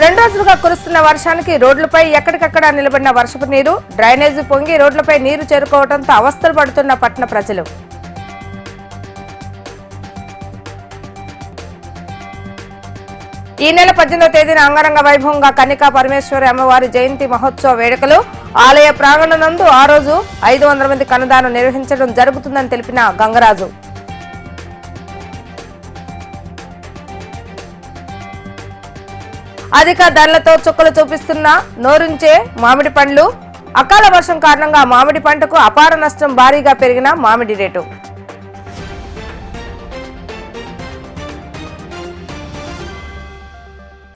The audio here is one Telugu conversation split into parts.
రెండు రోజులుగా కురుస్తున్న వర్షానికి రోడ్లపై ఎక్కడికక్కడ నిలబడిన వర్షపు నీరు డ్రైనేజీ పొంగి రోడ్లపై నీరు చేరుకోవడంతో అవస్థలు పడుతున్న పట్టణ ప్రజలు. ఈ నెల పద్దెనిమిదో తేదీన అంగరంగ వైభవంగా కన్నికా పరమేశ్వరి అమ్మవారి జయంతి మహోత్సవ వేడుకలు ఆలయ ప్రాంగణ నందు ఆ రోజు ఐదు వందల మంది కన్నదానం నిర్వహించడం జరుగుతుందని తెలిపిన గంగరాజు. అధిక ధరలతో చుక్కలు చూపిస్తున్న నోరుంచే మామిడి పండ్లు. అకాల వర్షం కారణంగా మామిడి పంటకు అపార నష్టం భారీగా పెరిగిన మామిడి రేటు.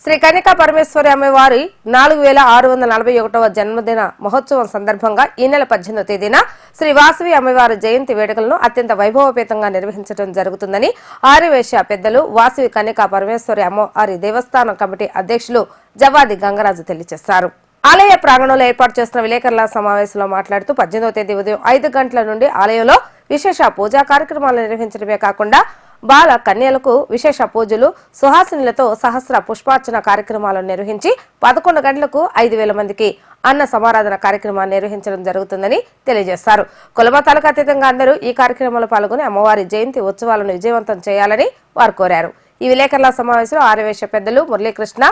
శ్రీ కన్యకా పరమేశ్వరి అమ్మవారి నాలుగు వేల ఆరు వందల నలభై ఒకటవ జన్మదిన మహోత్సవం సందర్భంగా ఈ నెల పద్దెనిమిదో తేదీన శ్రీ వాసవి అమ్మవారి జయంతి వేడుకలను అత్యంత వైభవపేతంగా నిర్వహించడం జరుగుతుందని ఆర్యవేశ్య పెద్దలు వాసవి కన్యకా పరమేశ్వరి అమ్మవారి దేవస్థానం కమిటీ అధ్యక్షులు జవాది గంగరాజు తెలియజేశారు. ఆలయ ప్రాంగణంలో ఏర్పాటు చేసిన విలేకరుల సమావేశంలో మాట్లాడుతూ పద్దెనిమిదవ తేదీ ఉదయం ఐదు గంటల నుండి ఆలయంలో విశేష పూజా కార్యక్రమాలు నిర్వహించడమే కాకుండా బాల కన్యలకు విశేష పూజలు సుహాసినులతో సహస్ర పుష్పార్చన కార్యక్రమాలను నిర్వహించి పదకొండు గంటలకు ఐదు వేల మందికి అన్న సమారాధన కార్యక్రమాన్ని నిర్వహించడం జరుగుతుందని తెలియజేశారు. కులమతాలకు అతీతంగా అందరూ ఈ కార్యక్రమంలో పాల్గొని అమ్మవారి జయంతి ఉత్సవాలను విజయవంతం చేయాలని వారు కోరారు. ఈ విలేకరుల సమావేశంలో ఆర్యవేశ పెద్దలు మురళీకృష్ణ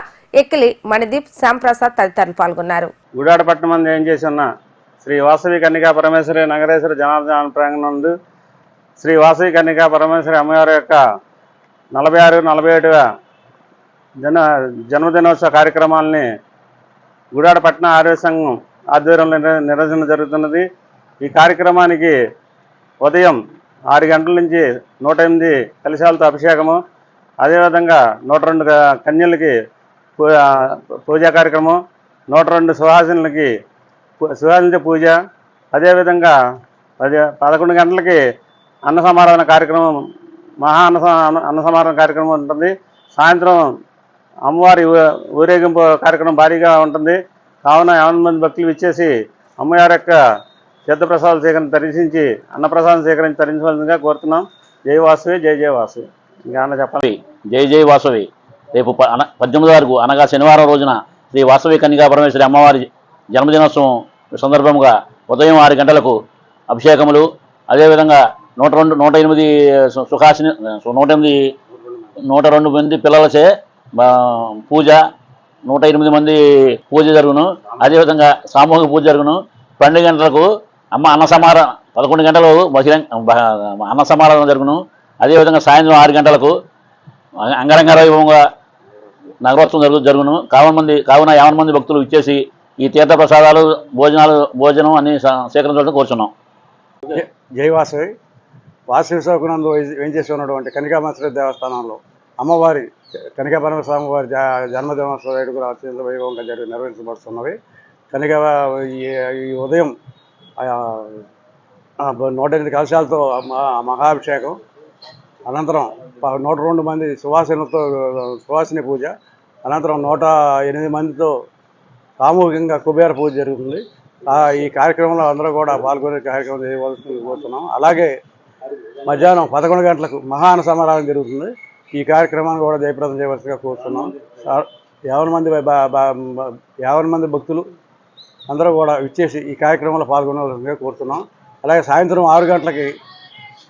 ఎక్కిలి మణిదీప్ శ్యాంప్రసాద్ తదితరులు పాల్గొన్నారు. గుడాడపట్నం ఏం చేసి శ్రీ వాసవి కన్నికా పరమేశ్వరి నగరేశ్వర జనార్దన ప్రాంగణం శ్రీ వాసవి కన్యకా పరమేశ్వరి అమ్మవారి యొక్క నలభై ఆరు నలభై ఏడువ జన జన్మదినోత్సవ కార్యక్రమాలని గుడాడపట్నం ఆరోగ్య సంఘం ఆధ్వర్యంలో నిర్వహణ జరుగుతున్నది. ఈ కార్యక్రమానికి ఉదయం ఆరు గంటల నుంచి నూట ఎనిమిది కలశాలతో అభిషేకము అదేవిధంగా నూట రెండు కన్యలకి పూ- పూజా కార్యక్రమం నూట రెండు సుహాసినులకి పు- పూజ అదేవిధంగా పది పదకొండు గంటలకి అన్న సమారాధన కార్యక్రమం మహా అన్న అన్న- సమారాధన కార్యక్రమం ఉంటుంది. సాయంత్రం అమ్మవారి ఊ- ఊరేగింపు కార్యక్రమం భారీగా ఉంటుంది. కావున యాభై మంది భక్తులు ఇచ్చేసి అమ్మవారి యొక్క తీర్థప్రసాదాలు సేకరణ దర్శించి అన్నప్రసాదం సేకరించి తరించవలసిందిగా కోరుతున్నాం. జై వాసువి జై జై వాసు ఇంకా అన్న చెప్పాలి? జై జై వాసవి. రేపు ప- అన పద్దెనిమిది వరకు అనగా శనివారం రోజున శ్రీ వాసవి కన్నికా పరమేశ్వరి అమ్మవారి జన్మదినోత్సవం సందర్భంగా ఉదయం ఆరు గంటలకు అభిషేకములు అదేవిధంగా నూట రెండు నూట ఎనిమిది సుఖాసిని నూట ఎనిమిది నూట రెండు మంది పిల్లలచే పూజ నూట ఎనిమిది మంది పూజ జరుగును. అదేవిధంగా సామూహిక పూజ జరుగును. పన్నెండు గంటలకు అమ్మ అన్న సమారా పదకొండు గంటలు బహిరంగ అన్న సమారాధన జరుగును. అదేవిధంగా సాయంత్రం ఆరు గంటలకు అంగ- అంగరంగ వైభవంగా నగరోత్సవం జరుగు జరుగును. కావన మంది కావున యావన మంది భక్తులు ఇచ్చేసి ఈ తీర్థ ప్రసాదాలు భోజనాలు భోజనం అన్ని స- సేకరించడం కోరుచున్నాం. జయవాసవి వాసవి ఏం చేసి ఉన్నటువంటి కనికామేశ్వర దేవస్థానంలో అమ్మవారి కనికా పరమేశ్వర జన్మదినోత్సవ వేడుకలు అత్యంత వైభవంగా జరిగి నిర్వహించబడుతున్నవి. కనుక ఈ ఈ ఉదయం నూట ఎనిమిది కలశాలతో మహాభిషేకం. అనంతరం నూట రెండు మంది సువాసనలతో సువాసిని పూజ. అనంతరం నూట ఎనిమిది మందితో సామూహికంగా కుబేర పూజ జరుగుతుంది. ఈ కార్యక్రమంలో అందరూ కూడా పాల్గొనే కార్యక్రమం చేయవలసింది కోరుతున్నాం. అలాగే మధ్యాహ్నం పదకొండు గంటలకు మహాన సమారాధన జరుగుతుంది. ఈ కార్యక్రమాన్ని కూడా జయప్రదం చేయవలసిగా కోరుతున్నాం. సా- యావన మంది బ- యావన మంది భక్తులు అందరూ కూడా విచ్చేసి ఈ కార్యక్రమంలో పాల్గొనవలసిందిగా కోరుతున్నాం. అలాగే సాయంత్రం ఆరు గంటలకి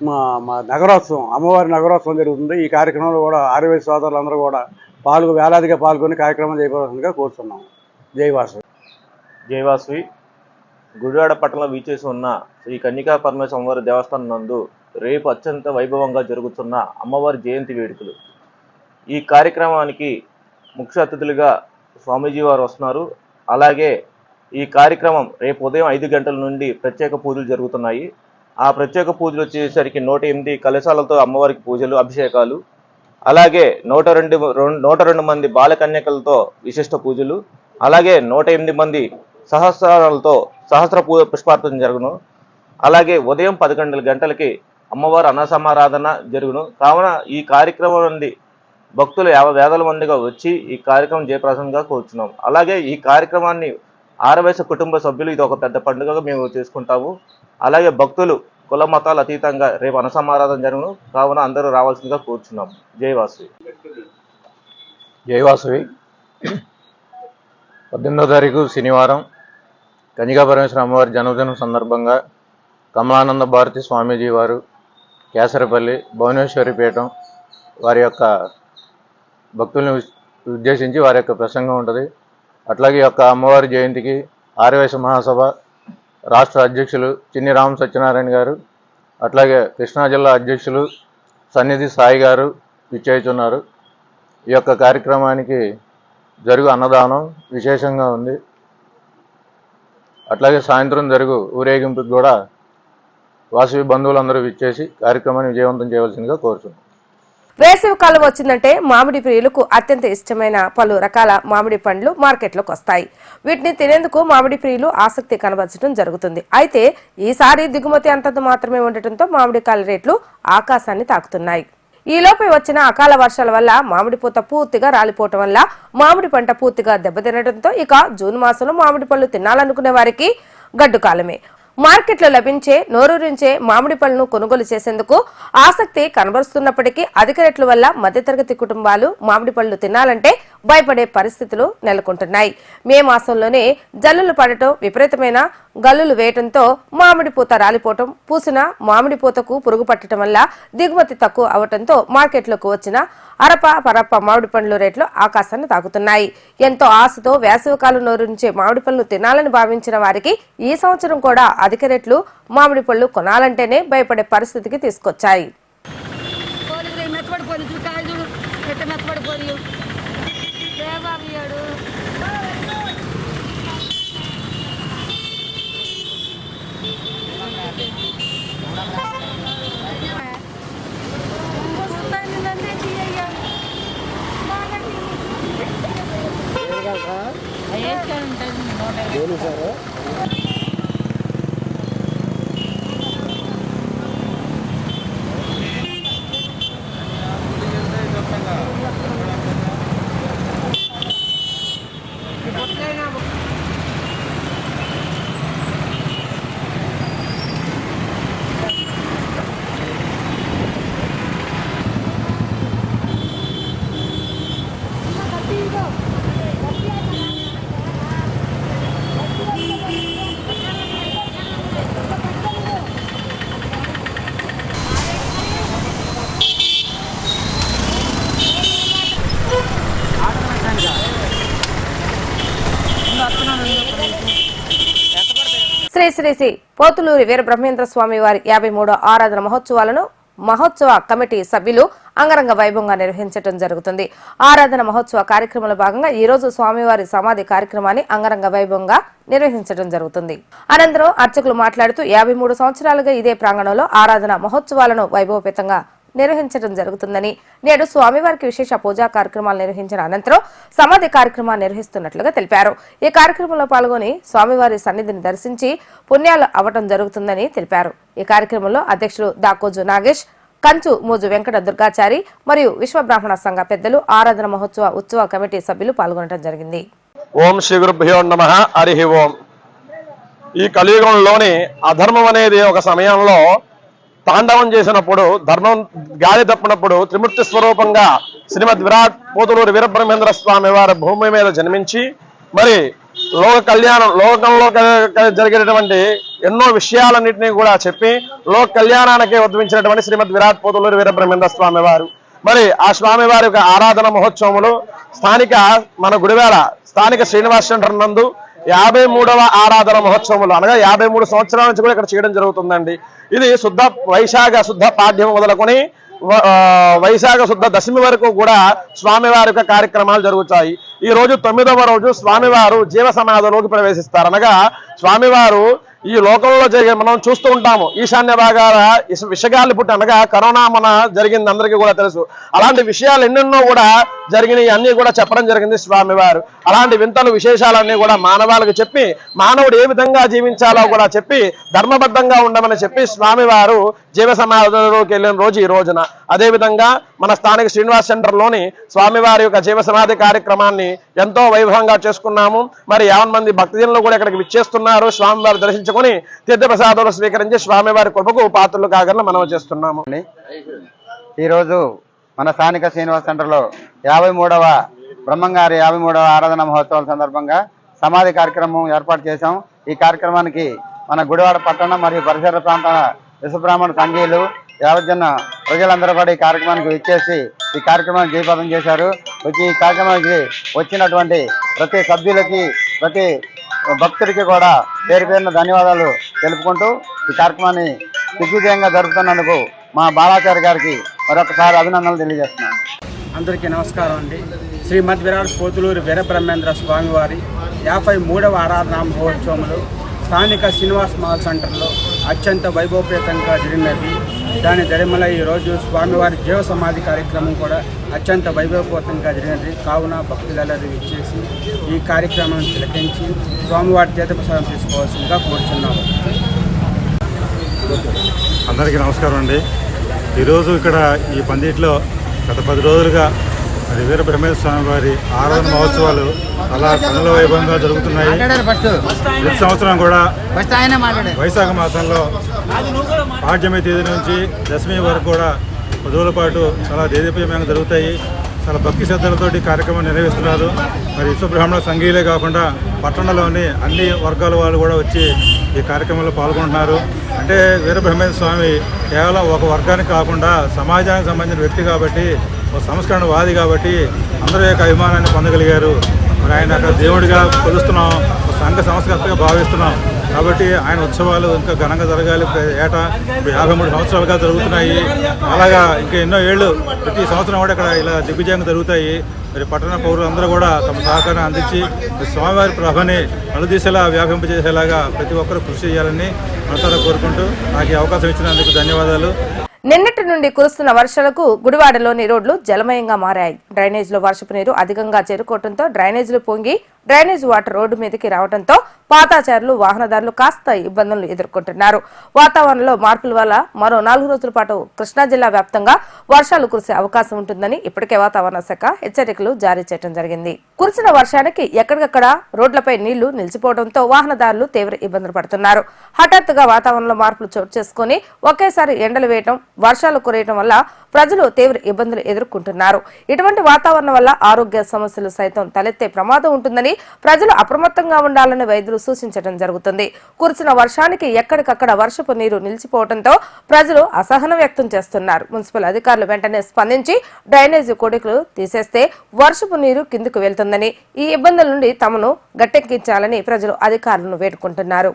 మా మా నగరోత్సవం అమ్మవారి నగరోత్సవం జరుగుతుంది. ఈ కార్యక్రమంలో కూడా ఆర్యవైశ్య సోదరులు అందరూ కూడా పాల్గొ వేలాదిగా పాల్గొని కార్యక్రమం చేయవలసిందిగా కోరుతున్నాం. జై వాసు గుడివాడ పట్టణంలో వీచేసి ఉన్న శ్రీ కన్నికా పరమేశ్వర వారి దేవస్థానం నందు రేపు అత్యంత వైభవంగా జరుగుతున్న అమ్మవారి జయంతి వేడుకలు. ఈ కార్యక్రమానికి ముఖ్య అతిథులుగా స్వామీజీ వారు వస్తున్నారు. అలాగే ఈ కార్యక్రమం రేపు ఉదయం ఐదు గంటల నుండి ప్రత్యేక పూజలు జరుగుతున్నాయి. ఆ ప్రత్యేక పూజలు వచ్చేసరికి నూట ఎనిమిది కలశాలతో అమ్మవారికి పూజలు అభిషేకాలు అలాగే నూట రెండు నూట రెండు మంది బాలకన్యకలతో విశిష్ట పూజలు అలాగే నూట ఎనిమిది మంది సహస్రాలతో సహస్ర పూజ పుష్పార్థం జరుగును. అలాగే ఉదయం పదకొండు గంటలకి అమ్మవారు అన్నసమారాధన జరుగును. కావున ఈ కార్యక్రమం నుండి భక్తులు యాభై వేల మందిగా వచ్చి ఈ కార్యక్రమం జయప్రసంగా కూర్చున్నాం అలాగే ఈ కార్యక్రమాన్ని ఆరవేశ కుటుంబ సభ్యులు ఇది ఒక పెద్ద పండుగగా మేము చేసుకుంటాము. అలాగే భక్తులు కుల మతాలు అతీతంగా రేపు అన్నసమారాధన జరుగును. కావున అందరూ రావాల్సిందిగా కూర్చున్నాం జై జయవాసువి పద్దెనిమిదో తారీఖు శనివారం కన్యకా పరమేశ్వర అమ్మవారి జన్మదినం సందర్భంగా కమలానంద భారతి స్వామీజీ వారు కేసరపల్లి భువనేశ్వరి పీఠం వారి యొక్క భక్తుల్ని ఉద్దేశించి వారి యొక్క ప్రసంగం ఉంటుంది. అట్లాగే యొక్క అమ్మవారి జయంతికి ఆర్యవేశ మహాసభ రాష్ట్ర అధ్యక్షులు చిన్ని రామ సత్యనారాయణ గారు అట్లాగే కృష్ణా జిల్లా అధ్యక్షులు సన్నిధి సాయి గారు విచ్చేస్తున్నారు ఈ యొక్క కార్యక్రమానికి జరుగు అన్నదానం విశేషంగా ఉంది. అట్లాగే సాయంత్రం జరుగు ఊరేగింపుకి కూడా వాసవి బంధువులందరూ విచ్చేసి కార్యక్రమాన్ని విజయవంతం చేయవలసిందిగా కోరుతున్నాం వేసవి కాలం వచ్చిందంటే మామిడి ప్రియులకు అత్యంత ఇష్టమైన పలు రకాల మామిడి పండ్లు మార్కెట్లోకి వస్తాయి. వీటిని తినేందుకు మామిడి ప్రియులు ఆసక్తి కనబరచడం జరుగుతుంది. అయితే ఈసారి దిగుమతి అంతంత మాత్రమే ఉండటంతో మామిడికాయల రేట్లు ఆకాశాన్ని తాకుతున్నాయి. ఈలోపే వచ్చిన అకాల వర్షాల వల్ల మామిడి పూత పూర్తిగా రాలిపోవటం వల్ల మామిడి పంట పూర్తిగా దెబ్బతినడంతో ఇక జూన్ మాసంలో మామిడి పళ్ళు తినాలనుకునే వారికి గడ్డు కాలమే. మార్కెట్లో లభించే నోరూరించే మామిడి పళ్ళను కొనుగోలు చేసేందుకు ఆసక్తి కనబరుస్తున్నప్పటికీ అధిక రేట్ల వల్ల మధ్యతరగతి కుటుంబాలు మామిడి పళ్ళు తినాలంటే భయపడే పరిస్థితులు నెలకొంటున్నాయి. మే మాసంలోనే జల్లులు పడటం విపరీతమైన గల్లులు వేయటంతో మామిడి పూత రాలిపోవటం పూసిన మామిడి పూతకు పురుగు పట్టడం వల్ల దిగుమతి తక్కువ అవటంతో మార్కెట్లోకి వచ్చిన అరప పరప్ప మామిడి పండ్ల రేట్లు ఆకాశాన్ని తాకుతున్నాయి. ఎంతో ఆశతో వేసవికాలం నోరుంచే మామిడి పళ్ళు తినాలని భావించిన వారికి ఈ సంవత్సరం కూడా అధిక రేట్లు మామిడి పళ్ళు కొనాలంటేనే భయపడే పరిస్థితికి తీసుకొచ్చాయి. సార్? శ్రీ శ్రీ శ్రీ పోతులూరి వీర బ్రహ్మేంద్ర స్వామి వారి యాభై మూడో ఆరాధన మహోత్సవాలను మహోత్సవ కమిటీ సభ్యులు అంగరంగ వైభవంగా నిర్వహించడం జరుగుతుంది. ఆరాధన మహోత్సవ కార్యక్రమంలో భాగంగా ఈ రోజు స్వామివారి సమాధి కార్యక్రమాన్ని అంగరంగ వైభవంగా నిర్వహించడం జరుగుతుంది. అనంతరం అర్చకులు మాట్లాడుతూ యాభై మూడు సంవత్సరాలుగా ఇదే ప్రాంగణంలో ఆరాధన మహోత్సవాలను వైభవపేతంగా నిర్వహించడం జరుగుతుందని నేడు స్వామివారికి విశేష పూజా కార్యక్రమాలు నిర్వహించిన అనంతరం సమాధి కార్యక్రమాన్ని నిర్వహిస్తున్నట్లుగా తెలిపారు. ఈ కార్యక్రమంలో పాల్గొని స్వామివారి సన్నిధిని దర్శించి పుణ్యాలు అవ్వటం జరుగుతుందని తెలిపారు. ఈ కార్యక్రమంలో అధ్యక్షులు దాకోజు నాగేష్ కంచు మూజు వెంకట దుర్గాచారి మరియు విశ్వ బ్రాహ్మణ సంఘ పెద్దలు ఆరాధన మహోత్సవ ఉత్సవ కమిటీ సభ్యులు పాల్గొనడం జరిగింది. ఓం శ్రీ గురుభ్యో నమ. హరి ఓం. ఈ కలియుగంలోని అధర్మం అనేది ఒక సమయంలో తాండవం చేసినప్పుడు ధర్మం గాలి తప్పినప్పుడు త్రిమూర్తి స్వరూపంగా శ్రీమద్ విరాట్ పోతులూరు వీరబ్రహ్మేంద్ర స్వామి వారి భూమి మీద జన్మించి మరి లోక కళ్యాణం లోకంలో క- జరిగేటటువంటి ఎన్నో విషయాలన్నింటినీ కూడా చెప్పి లోక కళ్యాణానికి ఉద్భవించినటువంటి శ్రీమద్ విరాట్ పోతులూరు వీరబ్రహ్మేంద్ర స్వామి వారు. మరి ఆ స్వామి వారి యొక్క ఆరాధన మహోత్సవములు స్థానిక మన గుడివేళ స్థానిక శ్రీనివాస్ సెంటర్ నందు యాభై మూడవ ఆరాధన మహోత్సవంలో అనగా యాభై మూడు సంవత్సరాల నుంచి కూడా ఇక్కడ చేయడం జరుగుతుందండి. ఇది శుద్ధ వైశాఖ శుద్ధ పాఠ్యం మొదలుకొని వైశాఖ శుద్ధ దశమి వరకు కూడా స్వామివారి యొక్క కార్యక్రమాలు జరుగుతాయి. ఈ రోజు తొమ్మిదవ రోజు స్వామివారు జీవ సమాధిలోకి ప్రవేశిస్తారు. అనగా స్వామివారు ఈ లోకంలో జరిగే మనం చూస్తూ ఉంటాము. ఈశాన్య భాగాల విషగాలి పుట్టి అనగా కరోనా మన జరిగింది అందరికీ కూడా తెలుసు. అలాంటి విషయాలు ఎన్నెన్నో కూడా జరిగినాయి. అన్నీ కూడా చెప్పడం జరిగింది స్వామివారు. అలాంటి వింతలు విశేషాలన్నీ కూడా మానవాళికి చెప్పి మానవుడు ఏ విధంగా జీవించాలో కూడా చెప్పి ధర్మబద్ధంగా ఉండమని చెప్పి స్వామివారు జీవ సమాధిలోకి వెళ్ళిన రోజు ఈ రోజున. అదే విధంగా మన స్థానిక శ్రీనివాస్ సెంటర్లోని స్వామివారి యొక్క జీవ సమాధి కార్యక్రమాన్ని ఎంతో వైభవంగా చేసుకున్నాము. మరి యావన్ మంది భక్తజనులు కూడా ఇక్కడికి విచ్చేస్తున్నారు. స్వామివారి దర్శించుకొని తీర్థప్రసాదాలు స్వీకరించి స్వామివారి కృపకు పాత్రలు కాగలను మనం చేస్తున్నాము. ఈరోజు మన స్థానిక శ్రీనివాస్ సెంటర్లో యాభై మూడవ బ్రహ్మంగారి యాభై మూడవ ఆరాధన మహోత్సవాల సందర్భంగా సమాధి కార్యక్రమం ఏర్పాటు చేశాం. ఈ కార్యక్రమానికి మన గుడివాడ పట్టణం మరియు పరిసర ప్రాంతాల విశ్వబ్రాహ్మణ సంఘీయులు యావజ్జన ప్రజలందరూ కూడా ఈ కార్యక్రమానికి ఇచ్చేసి ఈ కార్యక్రమాన్ని జయప్రదం చేశారు. వచ్చి ఈ కార్యక్రమానికి వచ్చినటువంటి ప్రతి సభ్యులకి ప్రతి భక్తుడికి కూడా పేరు పేరున ధన్యవాదాలు తెలుపుకుంటూ ఈ కార్యక్రమాన్ని దిగ్విజయంగా జరుపుతున్నందుకు మా బాలాచారి గారికి మరొకసారి అభినందనలు తెలియజేస్తున్నాను. అందరికీ నమస్కారం అండి. శ్రీమద్ విరాట్ పోతులూరు వీరబ్రహ్మేంద్ర స్వామివారి యాభై మూడవ ఆరాధనా మహోత్సవంలో స్థానిక శ్రీనివాస్ మహల్ సెంటర్లో అత్యంత వైభవపేతంగా జరిగినది. దాని దరిమల ఈరోజు స్వామివారి జీవ సమాధి కార్యక్రమం కూడా అత్యంత వైభవపూతంగా జరిగినది. కావున భక్తులందరూ ఇచ్చేసి ఈ కార్యక్రమాన్ని తిలకించి స్వామివారి తీర్థప్రసాదం తీసుకోవాల్సిందిగా కోరుచున్నాము. అందరికీ నమస్కారం అండి. ఈరోజు ఇక్కడ ఈ పందిట్లో గత పది రోజులుగా మరి వీర బ్రహ్మేశ్వర స్వామి వారి ఆరాధన మహోత్సవాలు చాలా కనుల వైభవంగా జరుగుతున్నాయి. ప్రతి సంవత్సరం కూడా వైశాఖ మాసంలో పాడ్యమి తేదీ నుంచి దశమి వరకు కూడా పది రోజుల పాటు చాలా దేదీప్యమంగా జరుగుతాయి. చాలా భక్తి శ్రద్ధలతోటి కార్యక్రమం నిర్వహిస్తున్నారు. మరి విశ్వబ్రాహ్మణ సంఘీయులే కాకుండా పట్టణంలోని అన్ని వర్గాల వాళ్ళు కూడా వచ్చి ఈ కార్యక్రమంలో పాల్గొంటున్నారు. అంటే వీరబ్రహ్మేంద్ర స్వామి కేవలం ఒక వర్గానికి కాకుండా సమాజానికి సంబంధించిన వ్యక్తి కాబట్టి ఒక సంస్కరణవాది కాబట్టి అందరి యొక్క అభిమానాన్ని పొందగలిగారు. మరి ఆయన అక్కడ దేవుడిగా కొలుస్తున్నాం. ఒక సంఘ సంస్కర్తగా భావిస్తున్నాం. కాబట్టి ఆయన ఉత్సవాలు ఇంకా ఘనంగా జరగాలి. ఏటా ఇప్పుడు యాభై మూడు సంవత్సరాలుగా జరుగుతున్నాయి. అలాగా ఇంకా ఎన్నో ఏళ్ళు ప్రతి సంవత్సరం కూడా ఇక్కడ ఇలా దిగ్విజయంగా జరుగుతాయి. మరి పట్టణ పౌరులందరూ కూడా తమ సహకారం అందించి స్వామివారి ప్రభని నలుదిశలా వ్యాపింపజేసేలాగా ప్రతి ఒక్కరూ కృషి చేయాలని మనసారా కోరుకుంటూ నాకు ఈ అవకాశం ఇచ్చినందుకు ధన్యవాదాలు. నిన్నటి నుండి కురుస్తున్న వర్షాలకు గుడివాడలోని రోడ్లు జలమయంగా మారాయి. డ్రైనేజ్లో వర్షపు నీరు అధికంగా చేరుకోవడంతో డ్రైనేజీలు పొంగి డ్రైనేజ్ వాటర్ రోడ్డు మీదకి రావడంతో పాతాచారులు వాహనదారులు కాస్త ఇబ్బందులు ఎదుర్కొంటున్నారు. వాతావరణంలో మార్పుల వల్ల మరో నాలుగు రోజుల పాటు కృష్ణా జిల్లా వ్యాప్తంగా వర్షాలు కురిసే అవకాశం ఉంటుందని ఇప్పటికే వాతావరణ శాఖ హెచ్చరికలు జారీ చేయడం జరిగింది. కురిసిన వర్షానికి ఎక్కడికక్కడ రోడ్లపై నీళ్ళు నిలిచిపోవడంతో వాహనదారులు తీవ్ర ఇబ్బందులు పడుతున్నారు. హఠాత్తుగా వాతావరణంలో మార్పులు చోటు చేసుకుని ఒకేసారి ఎండలు వేయటం వర్షాలు కురేయటం వల్ల ప్రజలు తీవ్ర ఇబ్బందులు ఎదుర్కొంటున్నారు. ఇటువంటి వాతావరణం వల్ల ఆరోగ్య సమస్యలు సైతం తలెత్తే ప్రమాదం ఉంటుందని ప్రజలు అప్రమత్తంగా ఉండాలని వైద్యులు సూచించడం జరుగుతుంది. కురిసిన వర్షానికి ఎక్కడికక్కడ వర్షపు నీరు నిలిచిపోవడంతో ప్రజలు అసహనం వ్యక్తం చేస్తున్నారు. మున్సిపల్ అధికారులు వెంటనే స్పందించి డ్రైనేజీ కొడుకులు తీసేస్తే వర్షపు నీరు కిందకు వెళ్తుందని ఈ ఇబ్బందుల నుండి తమను గట్టెక్కించాలని ప్రజలు అధికారులను వేడుకుంటున్నారు.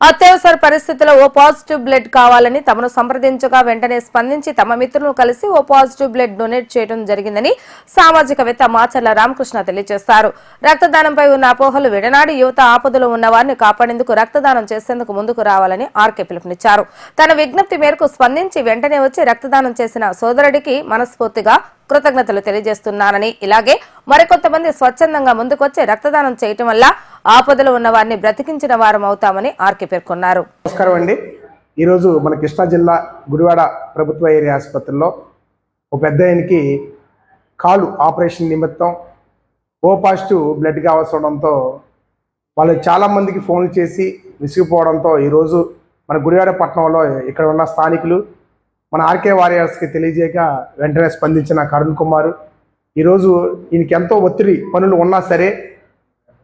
అత్యవసర పరిస్థితుల్లో ఓ పాజిటివ్ బ్లడ్ కావాలని తమను సంప్రదించగా వెంటనే స్పందించి తమ మిత్రులను కలిసి ఓ పాజిటివ్ బ్లడ్ డొనేట్ చేయడం జరిగిందని సామాజికవేత్త మాచర్ల రామకృష్ణ తెలియజేశారు. రక్తదానంపై ఉన్న అపోహలు విడనాడి యువత ఆపదలో ఉన్న వారిని కాపాడేందుకు రక్తదానం చేసేందుకు ముందుకు రావాలని ఆర్కే పిలుపునిచ్చారు. తన విజ్ఞప్తి మేరకు స్పందించి వెంటనే వచ్చి రక్తదానం చేసిన సోదరుడికి మనస్ఫూర్తిగా కృతజ్ఞతలు తెలియజేస్తున్నానని. ఇలాగే మరికొంతమంది స్వచ్ఛందంగా ముందుకొచ్చి రక్తదానం చేయటం వల్ల ఆపదలో ఉన్న వారిని బ్రతికించిన వారం అవుతామని ఆర్కే పేర్కొన్నారు. నమస్కారం అండి. ఈరోజు మన కృష్ణా జిల్లా గుడివాడ ప్రభుత్వ ఏరియా ఆసుపత్రిలో ఒక పెద్ద ఆయనకి కాలు ఆపరేషన్ నిమిత్తం ఓ పాజిటివ్ బ్లడ్ కావాల్సడంతో వాళ్ళు చాలామందికి ఫోన్లు చేసి విసిగిపోవడంతో ఈరోజు మన గుడివాడ పట్టణంలో ఇక్కడ ఉన్న స్థానికులు మన ఆర్కే వారియర్స్కి తెలియజేయక వెంటనే స్పందించిన కరుణ్ కుమార్ ఈరోజు ఈయనకి ఎంతో ఒత్తిడి పనులు ఉన్నా సరే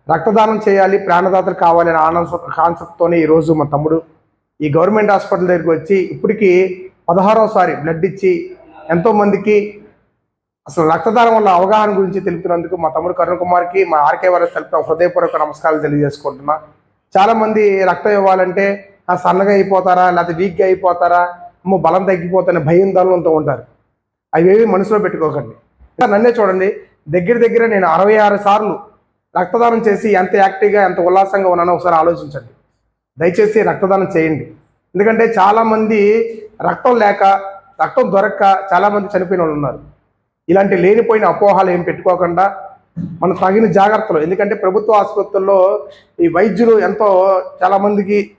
రక్తదానం చేయాలి ప్రాణదాతలు కావాలి అనే ఆనంద కాన్సెప్ట్తోనే ఈరోజు మా తమ్ముడు ఈ గవర్నమెంట్ హాస్పిటల్ దగ్గరికి వచ్చి ఇప్పటికీ పదహారోసారి బ్లడ్ ఇచ్చి ఎంతోమందికి అసలు రక్తదానం వల్ల అవగాహన గురించి తెలుపుతున్నందుకు మా తమ్ముడు కరుణ్ కుమార్కి మా ఆర్కే వారియర్స్ తరపున హృదయపూర్వక నమస్కారాలు తెలియజేసుకుంటున్నా. చాలామంది రక్తం ఇవ్వాలంటే సన్నగా అయిపోతారా లేకపోతే వీక్గా అయిపోతారా అమ్మో బలం తగ్గిపోతానే భయం దానంతో ఉంటారు. అవేవి మనసులో పెట్టుకోకండి. ఇంకా నన్నే చూడండి దగ్గర దగ్గర నేను అరవై ఆరు సార్లు రక్తదానం చేసి ఎంత యాక్టివ్గా ఎంత ఉల్లాసంగా ఉన్నానో ఒకసారి ఆలోచించండి. దయచేసి రక్తదానం చేయండి. ఎందుకంటే చాలామంది రక్తం లేక రక్తం దొరక్క చాలామంది చనిపోయిన వాళ్ళు ఉన్నారు. ఇలాంటి లేనిపోయిన అపోహాలు ఏం పెట్టుకోకుండా మనం తగిన జాగ్రత్తలు. ఎందుకంటే ప్రభుత్వ ఆసుపత్రుల్లో ఈ వైద్యులు ఎంతో చాలామందికి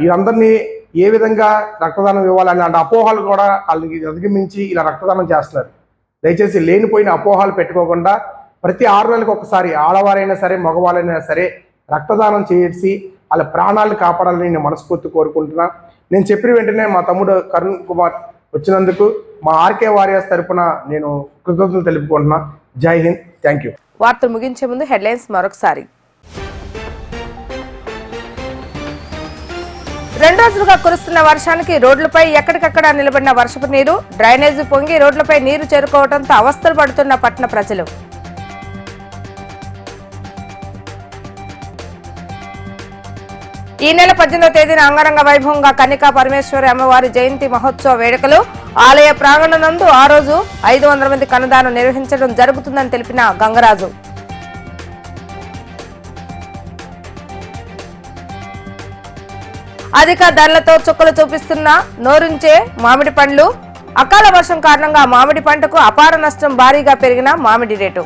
వీరందరినీ ఏ విధంగా రక్తదానం ఇవ్వాలని అలాంటి అపోహలు కూడా వాళ్ళకి అధిగమించి ఇలా రక్తదానం చేస్తున్నారు. దయచేసి లేనిపోయిన అపోహలు పెట్టుకోకుండా ప్రతి ఆరు నెలలకు ఒకసారి ఆడవారైనా సరే మగవారైనా సరే రక్తదానం చేసి వాళ్ళ ప్రాణాలు కాపాడాలని నేను మనస్ఫూర్తి కోరుకుంటున్నా. నేను చెప్పిన వెంటనే మా తమ్ముడు కరుణ్ కుమార్ వచ్చినందుకు మా ఆర్కే వారియర్స్ తరపున నేను కృతజ్ఞతలు తెలుపుకుంటున్నా. జై హింద్. Thank you. వార్తలు ముగించే ముందు హెడ్లైన్స్ మరొకసారి. రెండు రోజులుగా కురుస్తున్న వర్షానికి రోడ్లపై ఎక్కడికక్కడ నిలబడిన వర్షపు నీరు డ్రైనేజీ పొంగి రోడ్లపై నీరు చేరుకోవడంతో అవస్థలు పడుతున్న పట్టణ ప్రజలు. ఈ నెల పద్దెనిమిదవ తేదీన అంగరంగ వైభవంగా కన్నికా పరమేశ్వరి అమ్మవారి జయంతి మహోత్సవ వేడుకలు ఆలయ ప్రాంగణ నందు ఆ రోజు ఐదు వందల మంది కన్నదానం నిర్వహించడం జరుగుతుందని తెలిపిన గంగరాజు. అధిక ధరలతో చుక్కలు చూపిస్తున్న నోరుంచే మామిడి పండ్లు. అకాల వర్షం కారణంగా మామిడి పంటకు అపార నష్టం భారీగా పెరిగిన మామిడి రేటు.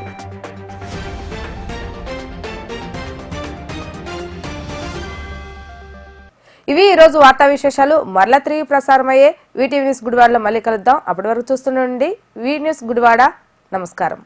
ఇవి ఈరోజు వార్తా విశేషాలు. మరల తిరిగి ప్రసారమయ్యే వీటీవీ న్యూస్ గుడివాడలో మళ్ళీ కలుద్దాం. అప్పటి వరకు చూస్తుండండి వీ న్యూస్ గుడివాడ. నమస్కారం.